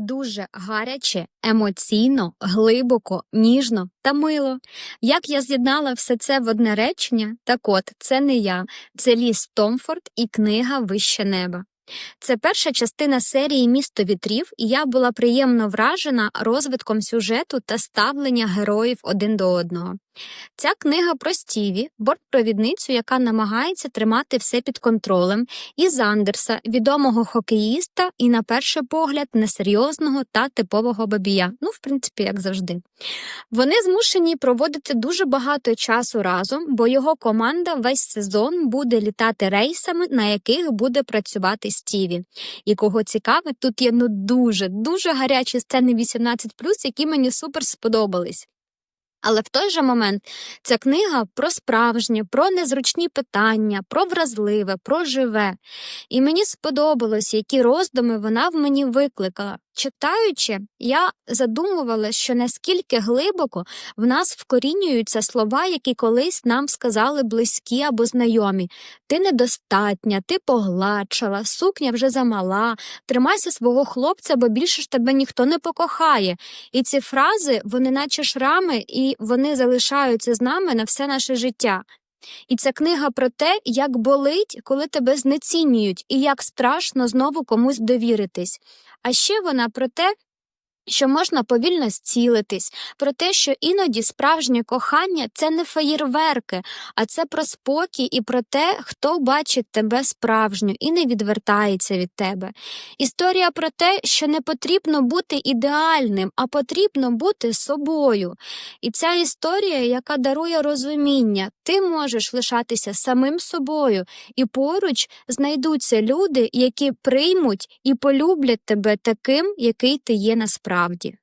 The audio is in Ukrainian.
дуже гаряче, емоційно, глибоко, ніжно та мило. Як я з'єднала все це в одне речення, так от це не я, це ліс Томфорд і книга Вище неба. Це перша частина серії Місто вітрів, і я була приємно вражена розвитком сюжету та ставлення героїв один до одного. Ця книга про Стіві, бортпровідницю, яка намагається тримати все під контролем, і Зандерса, відомого хокеїста і, на перший погляд, несерйозного та типового бабія. Ну, в принципі, як завжди. Вони змушені проводити дуже багато часу разом, бо його команда весь сезон буде літати рейсами, на яких буде працювати Стіві. І кого цікавить, тут є ну дуже дуже гарячі сцени 18+, які мені супер сподобались. Але в той же момент ця книга про справжнє, про незручні питання, про вразливе, про живе. І мені сподобалось, які роздуми вона в мені викликала. Читаючи, я задумувала, що наскільки глибоко в нас вкорінюються слова, які колись нам сказали близькі або знайомі. Ти недостатня, ти погладшала, сукня вже замала, тримайся свого хлопця, бо більше ж тебе ніхто не покохає. І ці фрази, вони наче шрами, і вони залишаються з нами на все наше життя. І ця книга про те, як болить, коли тебе знецінюють, і як страшно знову комусь довіритись. А ще вона про те, що можна повільно зцілитись, про те, що іноді справжнє кохання це не феєрверки, а це про спокій і про те, хто бачить тебе справжню і не відвертається від тебе. Історія про те, що не потрібно бути ідеальним, а потрібно бути собою. І ця історія, яка дарує розуміння, ти можеш лишатися самим собою, і поруч знайдуться люди, які приймуть і полюблять тебе таким, який ти є насправді правді.